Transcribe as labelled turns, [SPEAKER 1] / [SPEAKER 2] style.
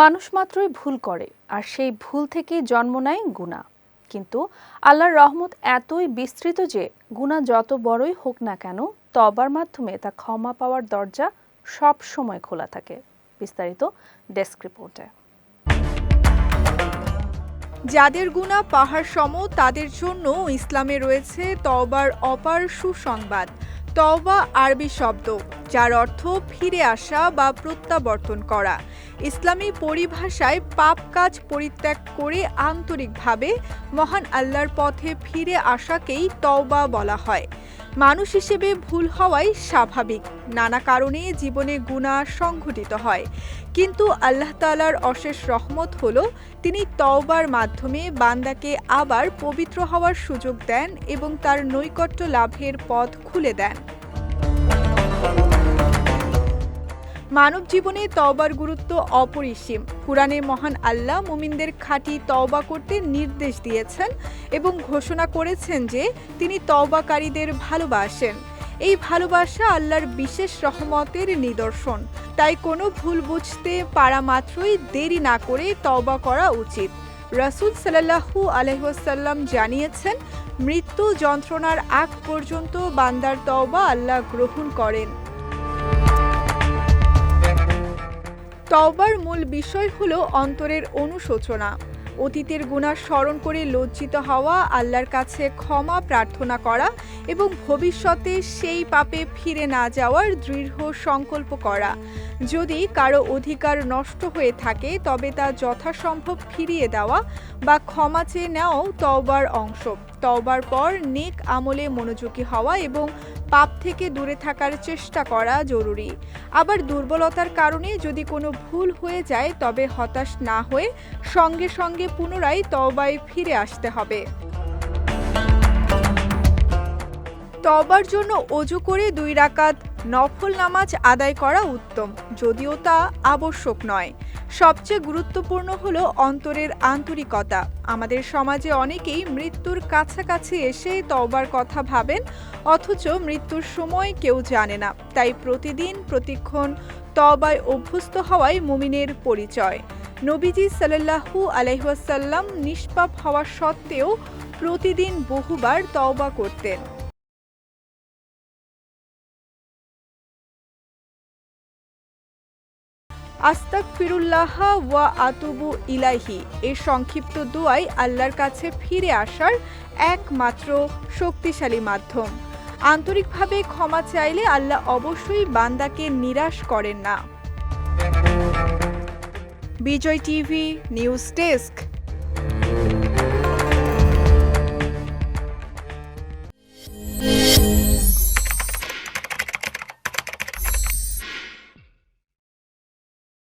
[SPEAKER 1] মানুষ মাত্রই ভুল করে, আর সেই ভুল থেকেই জন্ম নেয় গুণা। কিন্তু আল্লাহর রহমত এতই বিস্তৃত যে গুণা যত বড়ই হোক না কেন, তবার মাধ্যমে তা ক্ষমা পাওয়ার দরজা সব সময় খোলা থাকে। বিস্তারিত ডেস্ক রিপোর্টে।
[SPEAKER 2] যাদের গুণা পাহাড় সম, তাদের জন্য ইসলামে রয়েছে তওবার অপার সুসংবাদ। তওবা আরবি শব্দ। যার অর্থ ফিরে আসা বা প্রত্যাবর্তন করা। ইসলামী পরিভাষায় পাপ কাজ পরিত্যাগ করে আন্তরিকভাবে মহান আল্লাহর পথে ফিরে আসাকেই তওবা বলা হয়। মানুষ হিসেবে ভুল হওয়াই স্বাভাবিক। নানা কারণে জীবনে গুণা সংঘটিত হয়। কিন্তু আল্লাহ তালার অশেষ রহমত হল, তিনি তওবার মাধ্যমে বান্দাকে আবার পবিত্র হওয়ার সুযোগ দেন এবং তার নৈকট্য লাভের পথ খুলে দেন। মানব জীবনে তওবার গুরুত্ব অপরিসীম। কুরআনে মহান আল্লাহ মুমিনদের খাঁটি তওবা করতে নির্দেশ দিয়েছেন এবং ঘোষণা করেছেন যে তিনি তওবাকারীদের ভালোবাসেন। এই ভালোবাসা আল্লাহর বিশেষ রহমতের নিদর্শন। তাই কোনো ভুল বুঝতে পারা মাত্রই দেরি না করে তওবা করা উচিত। রাসূল সাল্লাল্লাহু আলহাসাল্লাম জানিয়েছেন, মৃত্যু যন্ত্রণার আগ পর্যন্ত বান্দার তওবা আল্লাহ গ্রহণ করেন। তওবার মূল বিষয় হল অন্তরের অনুশোচনা। অতীতের গুণা স্মরণ করে লজ্জিত হওয়া, আল্লাহর কাছে ক্ষমা প্রার্থনা করা এবং ভবিষ্যতে সেই পাপে ফিরে না যাওয়ার দৃঢ় সংকল্প করা। যদি কারও অধিকার নষ্ট হয়ে থাকে, তবে তা যথাসম্ভব ফিরিয়ে দেওয়া বা ক্ষমা চেয়ে নেওয়াও তওবার অংশ। তওবার পর নেক আমলে মনোযোগী হওয়া এবং পাপ থেকে দূরে থাকার চেষ্টা করা জরুরি। আবার দুর্বলতার কারণে যদি কোনো ভুল হয়ে যায়, তবে হতাশ না হয়ে সঙ্গে সঙ্গে পুনরায় তবায় ফিরে আসতে হবে। তবার জন্য অজু করে দুই রাকাত নফল নামাজ আদায় করা উত্তম, যদিও তা আবশ্যক নয়। সবচেয়ে গুরুত্বপূর্ণ হলো অন্তরের আন্তরিকতা। আমাদের সমাজে অনেকেই মৃত্যুর কাছাকাছি এসে তওবার কথা ভাবেন, অথচ মৃত্যুর সময় কেউ জানে না। তাই প্রতিদিন প্রতিক্ষণ তবায় অভ্যস্ত হওয়াই মুমিনের পরিচয়। নবীজি সাল্লাল্লাহু আলহাসাল্লাম নিষ্পাপ হওয়া সত্ত্বেও প্রতিদিন বহুবার তওবা করতেন। আস্তাক ফিরুল্লাহ ওয়া আতুবু ইলাহি এই সংক্ষিপ্ত দোয়াই আল্লাহর কাছে ফিরে আসার একমাত্র শক্তিশালী মাধ্যম। আন্তরিকভাবে ক্ষমা চাইলে আল্লাহ অবশ্যই বান্দাকে নিরাশ করেন না। Bijoy TV news desk.